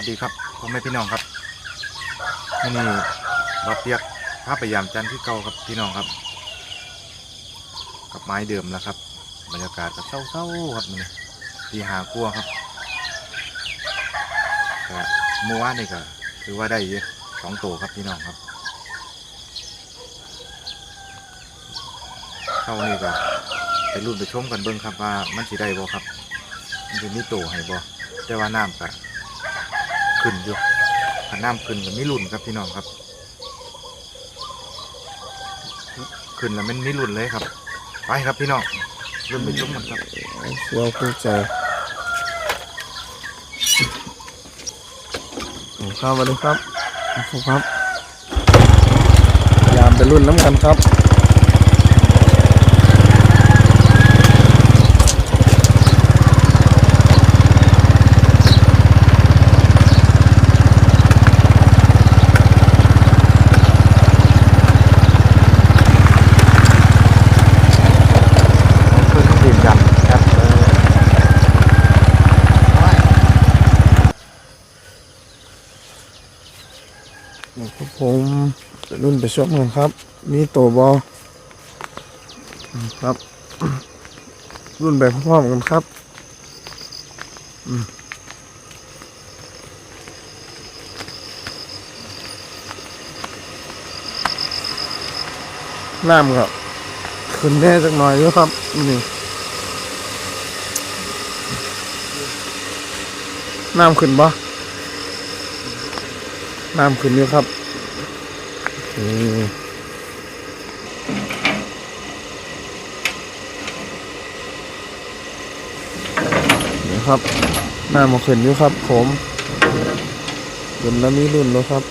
วัสดีครับพ่อแม่พี่น้องครับที่นี่เราเปียกพาไปยามจันทร์ที่เก่าครับพี่น้องครับ กับไม้เดิมแล้วครับ บรรยากาศก็เศร้าๆครับมันตีหากลัวครับแต่เมื่อวานนี่ก็ถือว่าได้สองตัวครับพี่น้องครับเท่านี้ก็ไปรุ่นไปชมกันเบิ้งครับว่ามันสิได้บ่ครับ มันจะมีโตให้บ่แต่ว่าน้ำก็ ขึ้นอยู่ถ้าน้ำขึ้นก็มีรุ่นครับพี่น้องครับ ขึ้นแล้วมันมีรุ่นเลยครับ ไปครับพี่น้องเริ่มไปชมกันครับเสียวคู่ใจโอ้ครับสวัสดีครับขอบคุณครับพยายามไปรุ่นน้ำกันครับ เพื่อนดื่มดำครับเออ นี่ครับผมไป รุ่นไปชมกันครับ มีโตบอลครับ รุ่นแบบพร้อมๆกันครับน้ำครับขึ้นแน่จักหน่อยอยู่ครับนี่น้ำขึ้นบ่น้ำขึ้นอยู่ครับ นี่ครับ หน้ำมาขึ้นอยู่ครับ ผมรุ่นแล้วมีรุ่นแล้วครับ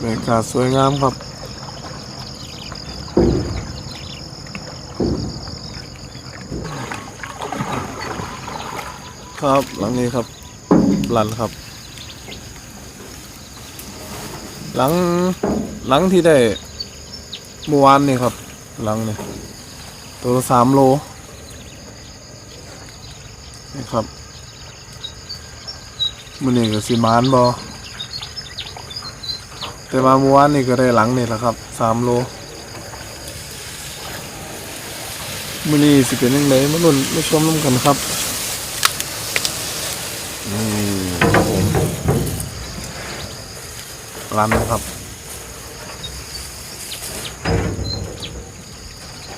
บรรยากาศสวยงามครับ ครับหลังนี้ครับหลันครับ หลังหลังที่ได้เมื่อวานนี่ครับ หลังนี่ตัวสามโลนี่ครับมันนี่ก็สิมานบอแต่มาเมื่อวานนี่ก็ได้หลังนี่แหละครับสามโลมือนี้สิเป็นยังไงมาลุ้นมาชมน้ำกันครับ นี่ครับผมรันครับ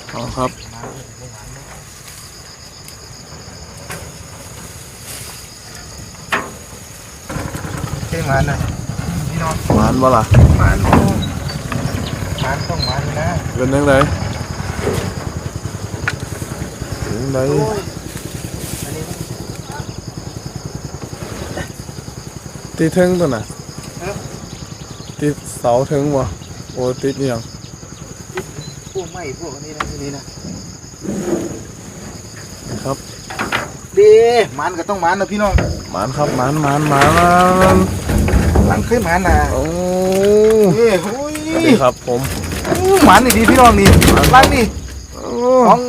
เอาครับเท่มานะพี่น้องหวานบ่ล่ะมาโอ้มาต้องมาเลยนะเป็นยังไงเป็นยังไง โอ้ยอันนี้ ตีเทิงตัวน่ะฮะตีเสาเทิงบ่โอ้ติดนี่ยังพวกไม้พวกอันนี้นะที่นี่นะนะครับดีมันก็ต้องมันนะพี่น้องหมานครับหมานหมานหมานหลังเคยมันนะโอ้เอ้ยโอ้ยสวัสดีครับผมอู้หมันนี่ดีพี่น้องนี่หลังนี่โอ้สอง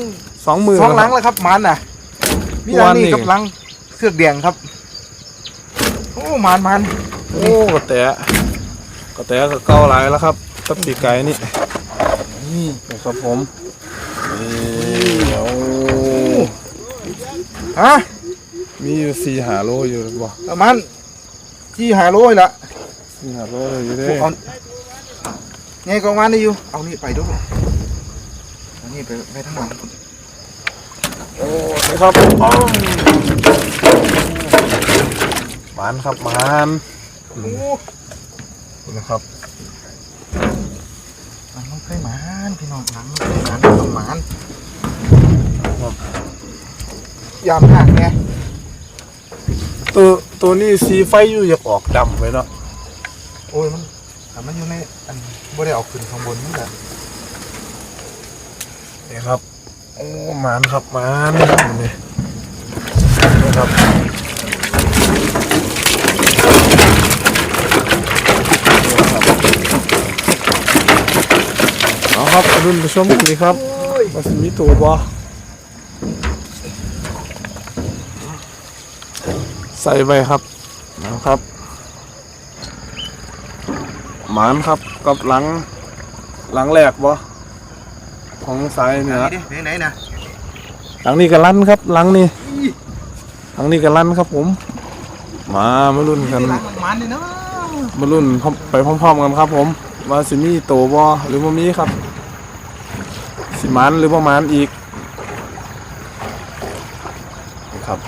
สองมือสองหลังแล้วแล้วครับหมันน่ะมีหลังวันนี่นี่กับหลังเสือกแดงครับ โอ้หมันหมันโอ้กระแตะกระแตะก็เก้าหลายแล้วครับตับปีกไก่นี่นี่นะครับผมนี่โอ้ฮะมีอยู่สี่หาโลอยู่บ่ประมาณที่หาโลยละสี่หาโลอยู่เด้พวกเอาไงกองวานนี่อยู่เอานี่ไปดูเอานี่ไปไปทั้งหลังโอ้นี่ครับอ้าวห มานครับหมานโอ้นะครับหลังมันเคยหมานพี่น้องหลังมันเคยหมานต้องหมานยามหักไงตัวตัวนี้สีไฟอยู่อยากออกดำไว้เนาะโอ้ยมันแต่มันอยู่ในอันบ่ได้เอาขึ้นข้างบนนี่แหละนี่ครับ โอ้หมานครับหมานนี่นะครับ ครับไปรุ่นไปชมกันดีครับว่าสิมีตัวบ่ใส่ไปครับนะครับหมานครับกับหลังหลังแรกบ่ของสายเหนือไหนไหนนะหลังนี้ก็ลั่นครับหลังนี้หลังนี้ก็ลั่นครับผม มามารุ่นกันมันเลยเนาะมารุ่นพร้อมไปพร้อมๆกันครับผมว่าสิมีโตบ่หรือบ่มีครับสิห มันหรือบ่หมันอีกครับ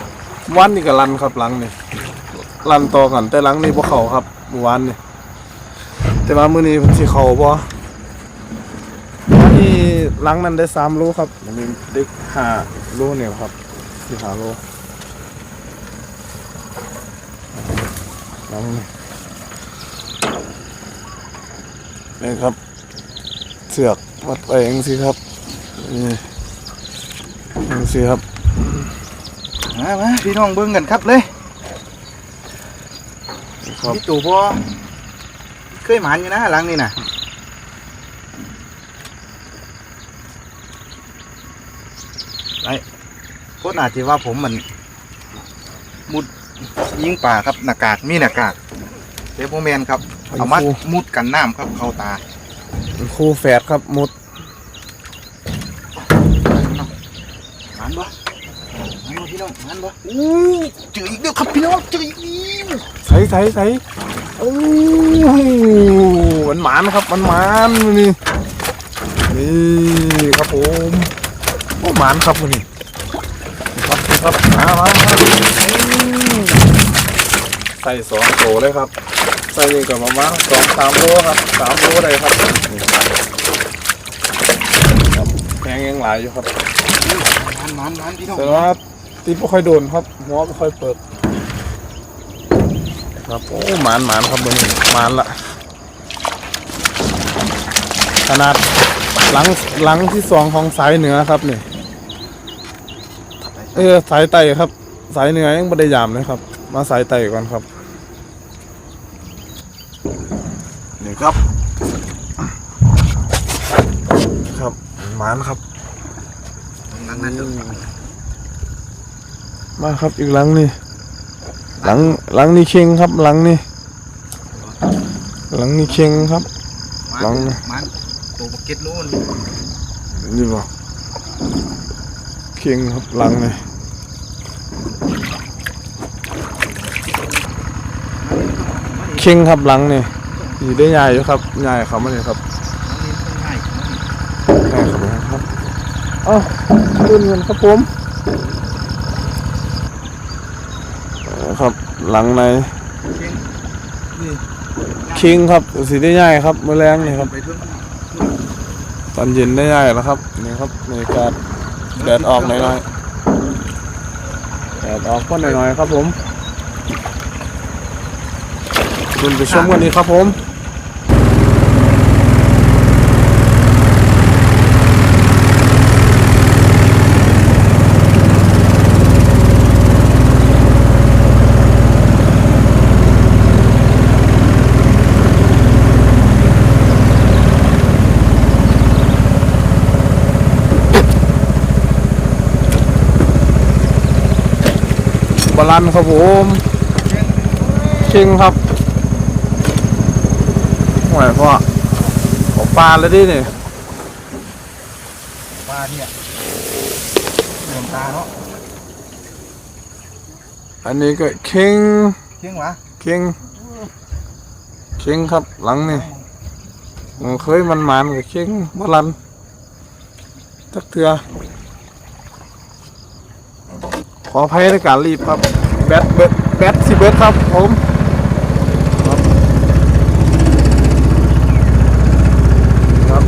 วันนี้ก็ลั่นครับหลังนี่ลันต่อกันแต่หลังนี้บ่เขาครับเมื่อวานนี่แต่ว่ามื้อนี้สิเขาบ่นนี้หลังนั้นได้3โลครับอันนี้ได้5โลเนี่ยครับสิ5โลหลังนี้นี่ครับเสือกวัดไปเองสิครับ นี่เองสิครับ มามาพี่น้องเบิ่งกันครับเลยนี่ครับนี่ตู่พอเคยหมานอยู่นะหลังนี่นะไรโคตรอาจจะว่าผมมันมุดยิงป่าครับหน้ากากมีหน้ากากเดโพแมนครับ เอามามุดกันน้ำครับเข้าตาเป็นคู่แฝดครับมุด หมันบ่หมันบ่ พี่น้องหมันบ่อู้เจออีกแล้วครับพี่น้องเจออีกแล้วใส่ใส่ใส่โอ้มันหมานครับมันหมานนี่นี่ครับผมโอ้หมานครับวันนี้นี่ครับนี่ครับมามามาอืมใส่สองโตเลยครับ ใส่นี่กับประมาณสองสามโลครับสามโลได้ครับนี่ครับแพงยังหลายอยู่ครับหมันหมันหมันพี่น้องแต่ว่า ตีไม่ค่อยโดนครับ หัวไม่ค่อยเปิด ครับโอ้หมานหมานครับเบอร์นี้หมานละขนาดหลังหลังที่สองของสายเหนือครับนี่เออสายไต่ครับ สายเหนือยังไม่ได้ยามเลยครับ มาสายไต่ก่อนครับนี่ครับ ครับหมานครับหลังนั้นเด้อ มาครับอีกหลังนี่หลังหลังนี่เคียงครับ หลังนี่หลังนี่เคียงครับ หลังนะมันตัวบักเก็ตโน่นนี่บ่เคียงครับหลังนี่เคียงครับหลังนี่อยู่ได้ใหญ่อยู่ครับใหญ่ครับมันนี่ครับง่ายใหญ่ครับครับเอ้าขึ้นเงินครับผมเออครับ หลังในเก่งนี่คิงครับสีได้ใหญ่ครับแมลงนี่ครับไปเพิ่มตอนเย็นได้ใหญ่แล้วครับนี่ครับในการแดดออกหน่อยๆแดดออกก็หน่อยๆครับผมคุณไปชมกันดีครับผม ลันครับผมคิงครับห่วยพ่อออกปลาแล้วดิเนี่ยปลาเนี่ยเหลือมตาเนาะอันนี้ก็คิงเก่งวะคิงคิงครับหลังนี่ผมเคยมันมานกับคิงบาลันทักเถือขออภัยในการรีบครับ แบตเบิดแบตสิเบิดครับผมครับครับ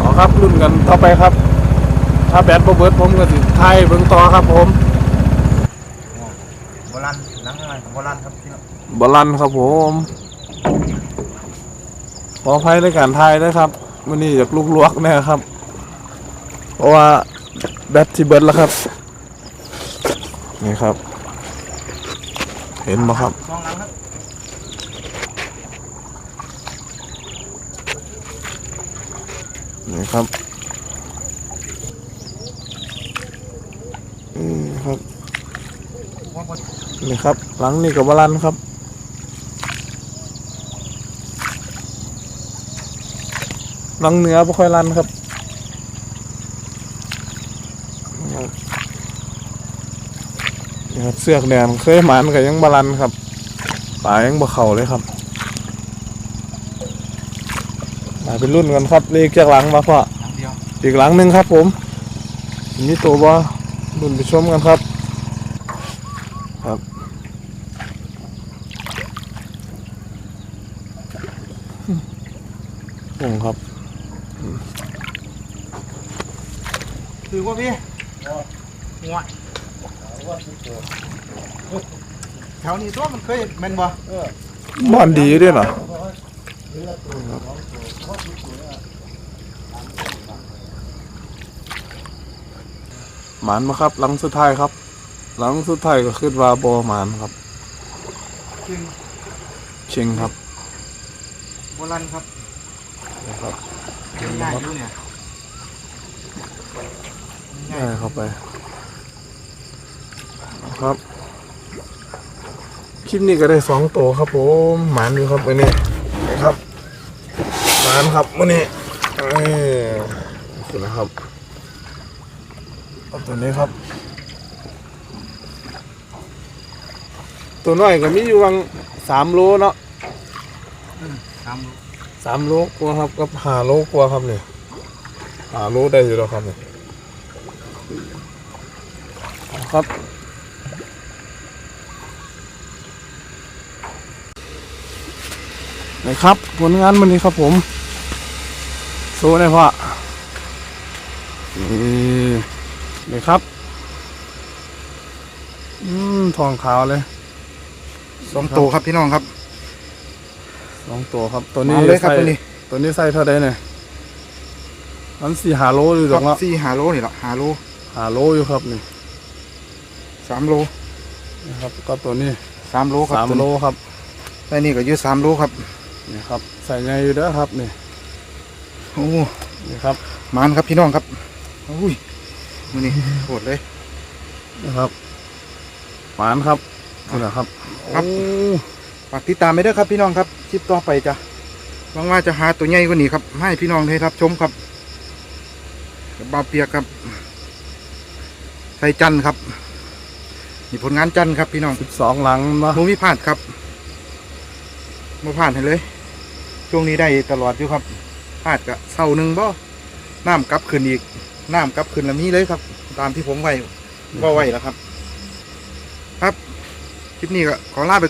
อ๋อครับรุ่นกันต่อไปครับ ถ้าแบตบ่เบิดผมก็สิไทยเบิ่งต่อครับผมโบราณหนังอะไรของโบราณครับพี่น้องบอลันครับผมขออภัยในการทายนะครับวันนี้อยากลุกลวกแน่ครับ เพราะว่า แบตที่เบิดแล้วครับ นี่ครับ เห็นไหมครับมองครับนี่ครับอืมครับนี่ครับ หลังนี่กับบาลันครับหลังเหนือไม่ค่อยลันครับ เสือกแดงเคยหมันกับยังบาลันครับป่ายังบ่เข่าเลยครับมาเป็นรุ่นกันครับเลขจากหลังมาพ่อครั้งเดียวอีกหลังหนึ่งครับ ผมนี่ตัวบ่รุ่นไปชมกันครับ ครับผมครับคือว่าพี่หัว แถวนี้ตัวมันเคยแม่นบ่บ้านดีด้วยเหรอหมานมาครับ หลังสุดท้ายครับ หลังสุดท้ายก็คือว่าบอหมานครับจริงเชิงครับโบราณครับนะครับง่ายๆอยู่เนี่ยได้เข้าไป ครับ คลิปนี้ก็ได้สองตัวครับผมหมานอยู่ครับวันนี้ครับหมานครับวันนี้เออสุดนะครับเอาตัวนี้ครับ ตัวน้อยก็มีอยู่วังสามโลเนาะตามสามโลกว่าครับกับห้าโลกว่าครับเนี่ยห้าโลได้อยู่แล้วครับเนี่ยครับ นะครับผลงานวันนี้ครับผมโซ่ได้พ่อนี่นี่ครับ อืมทองขาวเลยสองตัวครับพี่น้องครับสองตัวครับ ตัวนี้มาเลยครับใส่ตัวนี้ ตัวนี้ใส่เท่าไดเนี่ยมันสี่หาโลอยู่คตรรับงละสี่หาโลนี่แหละหาโลหาโลอยู่ครับนี่สามโลนะครับ ก็ตัวนี้สามโลครับสามตัวโลนี้ครับไอ้นี่ก็อยืดสามโลครับ นี่ครับ ใส่ไงอยู่เด้อครับนี่โอ้นี่ครับมานครับพี่น้องครับอุ้ยมือนี่โหดเลยนะครับหวานครับนี่แหละครับครับโอ้ฝากติดตามไปด้วยครับพี่น้องครับคลิปต่อไปจะหวังว่าจะหาตัวใหญ่กว่านี้ครับให้พี่น้องได้รับชมครับกับบาวเปียกครับใส่จันทร์ครับนี่ผลงานจันทร์ครับพี่น้องสิบสองหลังเนาะมูมีพลาดครับมาผ่านให้เลย ช่วงนี้ได้ตลอดอยู่ครับพลาดกะเศร้าหนึ่งบ่น้ำกลับขึ้นอีกน้ำกลับขึ้นแล้วมีเลยครับ ตามที่ผมไว้ก็ไว้แล้วครับ ครับคลิปนี้ก็ขอลาไป